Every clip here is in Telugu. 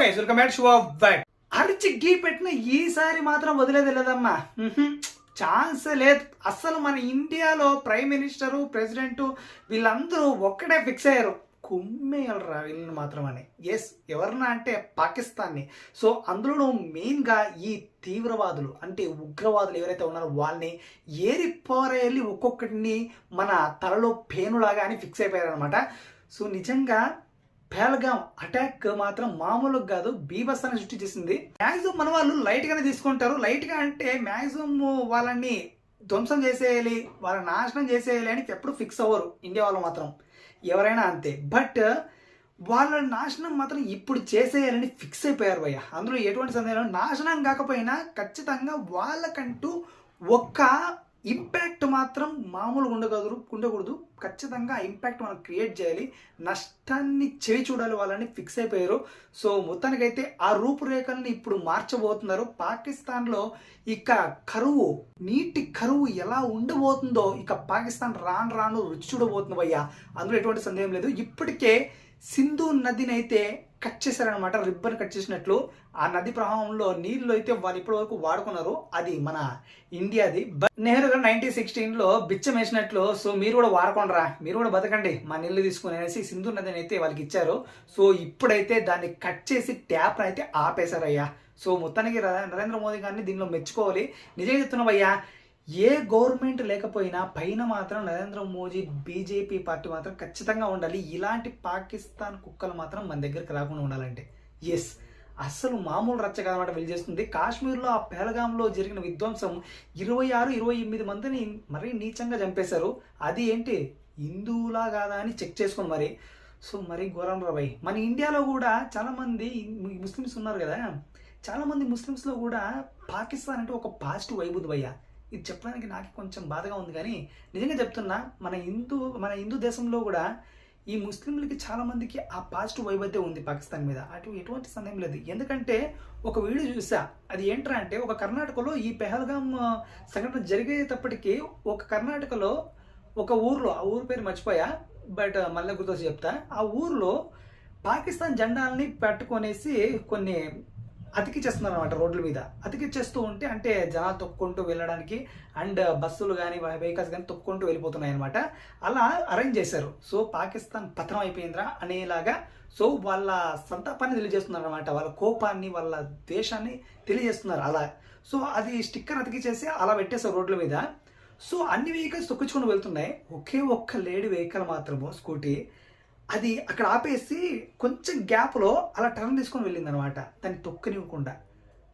Guys welcome back show of back అరిచి గీ పెట్టిన ఈసారి మాత్రం వదిలేదు లేదమ్మా ఛాన్స్ లేదు. అసలు మన ఇండియాలో ప్రైమ్ మినిస్టరు ప్రెసిడెంట్ వీళ్ళందరూ ఒక్కడే ఫిక్స్ అయ్యారు. కుమ్మేయలరా వీళ్ళని మాత్రం అని. ఎస్ ఎవరన్నా అంటే పాకిస్తాన్ని. సో అందులో మెయిన్గా ఈ తీవ్రవాదులు అంటే ఉగ్రవాదులు ఎవరైతే ఉన్నారో వాళ్ళని ఏరి పోరేళ్ళి ఒక్కొక్కటిని మన తలలో పేనులాగా అని ఫిక్స్ అయిపోయారనమాట సో నిజంగా పేలగాం అటాక్ మాత్రం మామూలుగా కాదు బీభత్సాన్ని సృష్టి చేసింది. మ్యాక్సిమం మన వాళ్ళు లైట్ గానే తీసుకుంటారు. లైట్గా అంటే మ్యాక్సిమం వాళ్ళని ధ్వంసం చేసేయాలి వాళ్ళని నాశనం చేసేయాలి అని ఎప్పుడు ఫిక్స్ అవ్వరు ఇండియా వాళ్ళు మాత్రం. ఎవరైనా అంతే. బట్ వాళ్ళ నాశనం మాత్రం ఇప్పుడు చేసేయాలని ఫిక్స్ అయిపోయారు భయ్య. అందులో ఎటువంటి సందేహం నాశనం కాకపోయినా ఖచ్చితంగా వాళ్ళకంటూ ఒక్క ఇంపాక్ట్ మాత్రం మామూలుగా ఉండకూడదు ఉండకూడదు. ఖచ్చితంగా ఇంపాక్ట్ మనం క్రియేట్ చేయాలి. నష్టాన్ని చేయి చూడాలి వాళ్ళని ఫిక్స్ అయిపోయారు. సో మొత్తానికైతే ఆ రూపురేఖల్ని ఇప్పుడు మార్చబోతున్నారు. పాకిస్తాన్లో ఇక కరువు నీటి కరువు ఎలా ఉండబోతుందో ఇక పాకిస్తాన్ రాను రాను రుచి చూడబోతుంది భయ్యా. అందులో ఎటువంటి సందేహం లేదు. ఇప్పటికే సింధు నదిని అయితే కట్ చేశారనమాట రిబ్బన్ కట్ చేసినట్లు. ఆ నది ప్రవాహంలో నీళ్ళు అయితే వాళ్ళు ఇప్పటి వరకు వాడుకున్నారు. అది మన ఇండియాది. బట్ నెహ్రూ గారు నైన్టీన్ సిక్స్టీన్లో బిచ్చం వేసినట్లు సో మీరు కూడా రా మీరు కూడా బతకండి. మా నీళ్ళు తీసుకుని అనేసి సింధు నదిని అయితే వాళ్ళకి ఇచ్చారు. సో ఇప్పుడైతే దాన్ని కట్ చేసి ట్యాప్ అయితే ఆపేశారయ్యా. సో మొత్తానికి నరేంద్ర మోదీ గారిని దీనిలో మెచ్చుకోవాలి. నిజంగా చెప్తున్నావయ్యా ఏ గవర్నమెంట్ లేకపోయినా పైన మాత్రం నరేంద్ర మోదీ బీజేపీ పార్టీ మాత్రం ఖచ్చితంగా ఉండాలి. ఇలాంటి పాకిస్తాన్ కుక్కలు మాత్రం మన దగ్గరికి రాకుండా ఉండాలంటే. ఎస్ అస్సలు మామూలు రచ్చ కాదన్నమాట వీళ్ళు చేస్తుంది. కాశ్మీర్లో ఆ పేలగాంలో జరిగిన విధ్వంసం ఇరవై ఆరు ఇరవై ఎనిమిది మందిని మరీ నీచంగా చంపేశారు. అది ఏంటి? హిందువులా కాదా అని చెక్ చేసుకుని మరి. సో మరి ఘోరం రాబాయ్ మన ఇండియాలో కూడా చాలామంది ముస్లిమ్స్ ఉన్నారు కదా. చాలామంది ముస్లిమ్స్లో కూడా పాకిస్తాన్ అంటే ఒక పాజిటివ్ వైబ్ ఉంది భయ్యా. ఇది చెప్పడానికి నాకు కొంచెం బాధగా ఉంది కానీ నిజంగా చెప్తున్నా మన హిందూ మన హిందూ దేశంలో కూడా ఈ ముస్లింలకి చాలా మందికి ఆ పాజిటివ్ వైబ్ అయితే ఉంది పాకిస్తాన్ మీద. అటు ఎటువంటి సందేహం లేదు. ఎందుకంటే ఒక వీడియో చూసా. అది ఏంట్రా అంటే ఒక కర్ణాటకలో ఈ పెహల్గామ్ సంఘటన జరిగేటప్పటికీ ఒక కర్ణాటకలో ఒక ఊర్లో ఆ ఊరు పేరు మర్చిపోయా బట్ మళ్ళీ గుర్తొచ్చి చెప్తా. ఆ ఊర్లో పాకిస్తాన్ జెండాలని పెట్టుకొనేసి కొన్ని అతికిచ్చేస్తున్నారు అనమాట రోడ్ల మీద. అతికిచ్చేస్తూ ఉంటే అంటే జనాలు తొక్కుంటూ వెళ్ళడానికి అండ్ బస్సులు కానీ వెహికల్స్ కానీ తొక్కుంటూ వెళ్ళిపోతున్నాయి అనమాట అలా అరేంజ్ చేశారు. సో పాకిస్తాన్ పతనం అయిపోయిందిరా అనేలాగా సో వాళ్ళ సంతాపాన్ని తెలియజేస్తున్నారు అనమాట వాళ్ళ కోపాన్ని వాళ్ళ దేశాన్ని తెలియజేస్తున్నారు అలా. సో అది స్టిక్కర్ అతికిచ్చేసి అలా పెట్టేశారు రోడ్ల మీద. సో అన్ని వెహికల్స్ తొక్కించుకొని వెళ్తున్నాయి. ఒకే ఒక్క లేడీ వెహికల్ మాత్రము స్కూటీ. అది అక్కడ ఆపేసి కొంచెం గ్యాప్లో అలా టర్న్ తీసుకొని వెళ్ళింది అనమాట దాన్ని తొక్కనివ్వకుండా.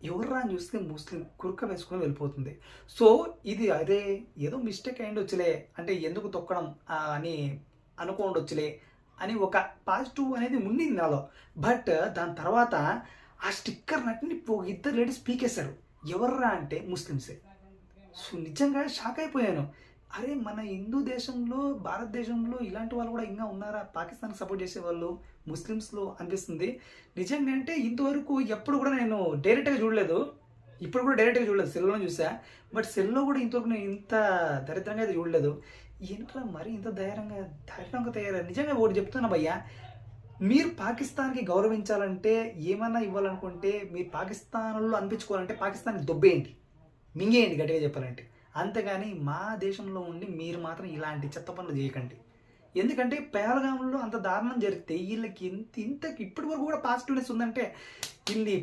ఎవర్రా అని చూస్తే ముస్లిం కురుక వేసుకొని వెళ్ళిపోతుంది. సో ఇది అదే ఏదో మిస్టేక్ అయ్యి వచ్చలే అంటే ఎందుకు తొక్కడం అని అనుకోండొచ్చులే అని ఒక పాజిటివ్ అనేది ఉండింది నాలో బట్ దాని తర్వాత ఆ స్టిక్కర్ నటిని ఇద్దరు లేడీస్ పీకేశారు. ఎవర్రా అంటే ముస్లిమ్సే. సో నిజంగా షాక్ అయిపోయాను. అరే మన హిందూ దేశంలో భారతదేశంలో ఇలాంటి వాళ్ళు కూడా ఇంకా ఉన్నారా? పాకిస్తాన్ సపోర్ట్ చేసే వాళ్ళు ముస్లిమ్స్లో అనిపిస్తుంది. నిజంగా అంటే ఇంతవరకు ఎప్పుడు కూడా నేను డైరెక్ట్గా చూడలేదు. ఇప్పుడు కూడా డైరెక్ట్గా చూడలేదు సెల్లో చూసా. బట్ సెల్లో కూడా ఇంతవరకు నేను ఇంత దరిద్రంగా అయితే చూడలేదు. ఏంట్రా మరి ఇంత ధైర్యంగా ధైర్యంగా తయారా? నిజంగా ఒకటి చెప్తున్నా భయ్యా. మీరు పాకిస్తాన్కి గౌరవించాలంటే ఏమన్నా ఇవ్వాలనుకుంటే మీరు పాకిస్తాన్లో అనిపించుకోవాలంటే పాకిస్తాన్కి దొబ్బేయండి. మింగేయండి గట్టిగా చెప్పాలంటే. అంతేగాని మా దేశంలో ఉండి మీరు మాత్రం ఇలాంటి చెత్త పనులు చేయకండి. ఎందుకంటే పేలగాములో అంత దారుణం జరిగితే వీళ్ళకి ఇంత ఇంత ఇప్పటి వరకు కూడా పాజిటివ్నెస్ ఉందంటే వీళ్ళు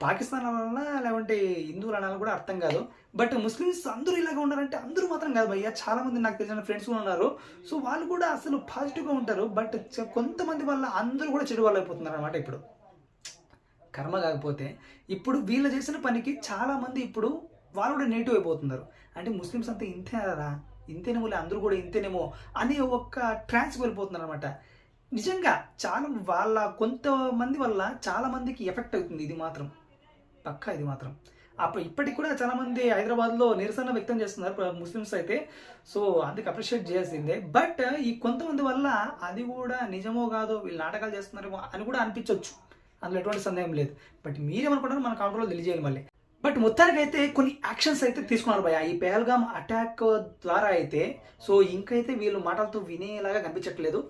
పాకిస్తాన్ వలన లేకుంటే హిందువులు అనాలని కూడా అర్థం కాదు. బట్ ముస్లిమ్స్ అందరూ ఇలాగ ఉన్నారంటే అందరూ మాత్రం కాదు భయ్య. చాలా మంది నాకు తెలిసిన ఫ్రెండ్స్ కూడా ఉన్నారు. సో వాళ్ళు కూడా అసలు పాజిటివ్గా ఉంటారు. బట్ కొంతమంది వల్ల అందరూ కూడా చెడు వాళ్ళు అయిపోతున్నారు అనమాట ఇప్పుడు. కర్మ కాకపోతే ఇప్పుడు వీళ్ళు చేసిన పనికి చాలామంది ఇప్పుడు వాళ్ళు కూడా నెగిటివ్ అయిపోతున్నారు. అంటే ముస్లిమ్స్ అంతా ఇంతేనారా ఇంతేనేమో లే, అందరూ కూడా ఇంతేనేమో అనే ఒక ట్రాన్స్ వెళ్ళిపోతున్నారు అనమాట నిజంగా చాలా వాళ్ళ కొంతమంది వల్ల చాలా మందికి ఎఫెక్ట్ అవుతుంది ఇది మాత్రం. పక్కా ఇది మాత్రం. అప్పుడు ఇప్పటికి కూడా చాలా మంది హైదరాబాద్లో నిరసన వ్యక్తం చేస్తున్నారు ముస్లిమ్స్ అయితే. సో అందుకు అప్రిషియేట్ చేయాల్సిందే. బట్ ఈ కొంతమంది వల్ల అది కూడా నిజమో కాదో వీళ్ళు నాటకాలు చేస్తున్నారేమో అని కూడా అనిపించవచ్చు అందులో ఎటువంటి సందేహం లేదు. బట్ మీరేమనుకుంటారో మన కౌంటర్లో తెలియజేయాలి మళ్ళీ. బట్ మొత్తానికి అయితే కొన్ని యాక్షన్స్ అయితే తీసుకున్నారు భయ ఈ పెహల్గామ్ అటాక్ ద్వారా అయితే సో ఇంకైతే వీళ్ళు మాటలతో వినేలాగా కనిపించట్లేదు.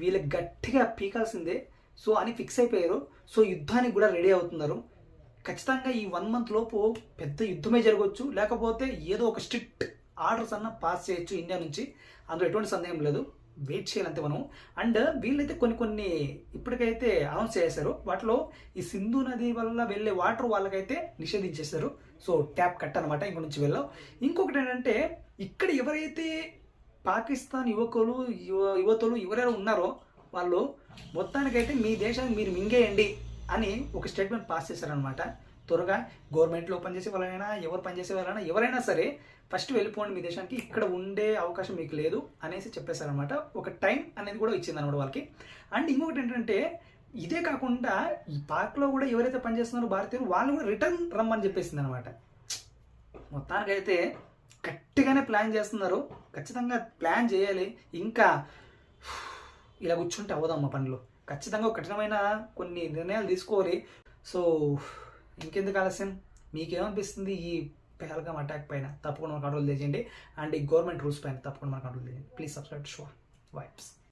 వీళ్ళకి గట్టిగా పీకాల్సిందే. సో అని ఫిక్స్ అయిపోయారు. సో యుద్ధానికి కూడా రెడీ అవుతున్నారు. ఖచ్చితంగా ఈ వన్ మంత్ లోపు పెద్ద యుద్ధమే జరగవచ్చు లేకపోతే ఏదో ఒక స్ట్రిక్ట్ ఆర్డర్స్ అన్న పాస్ చేయొచ్చు ఇండియా నుంచి. అందులో ఎటువంటి సందేహం లేదు. వెయిట్ చేయాలంతే మనం. అండ్ వీళ్ళైతే కొన్ని కొన్ని ఇప్పటికైతే అనౌన్స్ చేశారు. వాటిలో ఈ సింధు నది వల్ల వెళ్ళే వాటర్ వాళ్ళకైతే నిషేధించేశారు. సో ట్యాప్ కట్ అనమాట ఇంక నుంచి వెళ్ళాం. ఇంకొకటి ఏంటంటే ఇక్కడ ఎవరైతే పాకిస్తాన్ యువకులు యువ యువతులు ఎవరైనా ఉన్నారో వాళ్ళు మొత్తానికైతే మీ దేశానికి మీరు మింగేయండి అని ఒక స్టేట్మెంట్ పాస్ చేశారనమాట త్వరగా గవర్నమెంట్లో పనిచేసే వాళ్ళైనా ఎవరు పనిచేసే వాళ్ళైనా ఎవరైనా సరే ఫస్ట్ వెళ్ళిపోండి మీ దేశానికి ఇక్కడ ఉండే అవకాశం మీకు లేదు అనేసి చెప్పేశారనమాట ఒక టైం అనేది కూడా ఇచ్చింది అనమాట వాళ్ళకి. అండ్ ఇంకొకటి ఏంటంటే ఇదే కాకుండా ఈ పార్క్లో కూడా ఎవరైతే పనిచేస్తున్నారో భారతీయులు వాళ్ళు కూడా రిటర్న్ రమ్మని చెప్పేసింది అనమాట మొత్తానికైతే గట్టిగానే ప్లాన్ చేస్తున్నారు. ఖచ్చితంగా ప్లాన్ చేయాలి. ఇంకా ఇలా కూర్చుంటే అవదమ్మా పనులు. ఖచ్చితంగా కఠినమైన కొన్ని నిర్ణయాలు తీసుకోవాలి. సో ఇంకెందుకు ఆలస్యం? మీకేమనిపిస్తుంది ఈ పెహల్గాం అటాక్ పైన? తప్పకుండా మనం కంట్రోల్ చేయండి. అండ్ ఈ గవర్నమెంట్ రూల్స్ పైన తప్పకుండా మనం కంట్రోల్ చేయండి. Please subscribe show vibes